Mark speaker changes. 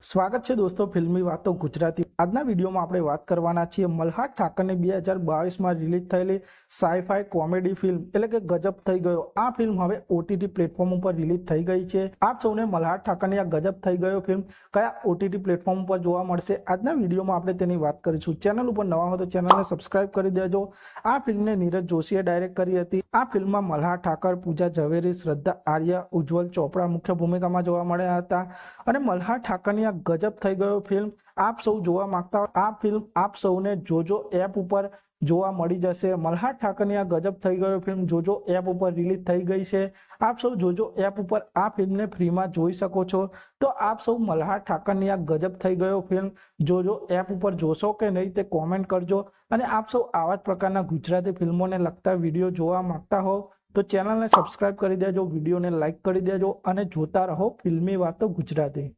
Speaker 1: સ્વાગત છે દોસ્તો ફિલ્મી વાતો ગુજરાતી. આજના વિડીયોમાં આપણે વાત કરવાના છીએ મલ્હાર ઠાકરની બે હજાર બાવીસમાં રિલીઝ થયેલી સાયફાઈ કોમેડી ફિલ્મ એટલે કે ગજબ થઈ ગયો. આ ફિલ્મ હવે ઓટીટી પ્લેટફોર્મ ઉપર રિલીઝ થઈ ગઈ છે. આપ સૌને મલ્હાર ઠાકરની આ ગજબ થઈ ગયો ફિલ્મ કયા ઓટીટી પ્લેટફોર્મ ઉપર જોવા મળશે આજના વિડીયોમાં આપણે તેની વાત કરીશું. ચેનલ ઉપર નવા હોય તો ચેનલને સબસ્ક્રાઇબ કરી દેજો. આ ફિલ્મને નીરજ જોશીએ ડાયરેક્ટ કરી હતી. આ ફિલ્મમાં મલ્હાર ઠાકર, પૂજા ઝવેરી, શ્રદ્ધા આર્ય, ઉજ્જવલ ચોપડા મુખ્ય ભૂમિકામાં જોવા મળ્યા હતા. અને મલ્હાર ઠાકરની આ ગજબ થઈ ગયો ફિલ્મ આપ સૌ જોવા માંગતા આ ફિલ્મ આપ સૌને જોજો એપ ઉપર જોવા મળી જશે. મલ્હાર ઠાકરની આ ગજબ થઈ ગયો ફિલ્મ જોજો એપ ઉપર રિલીઝ થઈ ગઈ છે. આપ સૌ જોજો એપ ઉપર આ ફિલ્મને ફ્રીમાં જોઈ શકો છો. તો આપ સૌ મલ્હાર ઠાકરની આ ગજબ થઈ ગયો ફિલ્મ જોજો એપ ઉપર જોશો કે નહીં તે કોમેન્ટ કરજો. અને આપ સૌ આવા જ પ્રકારના ગુજરાતી ફિલ્મોને લગતા વીડિયો જોવા માંગતા હો, તો ચેનલને સબસ્ક્રાઇબ કરી દેજો વિડીયોને લાઇક કરી દેજો અને જોતા રહો ફિલ્મી વાતો ગુજરાતી.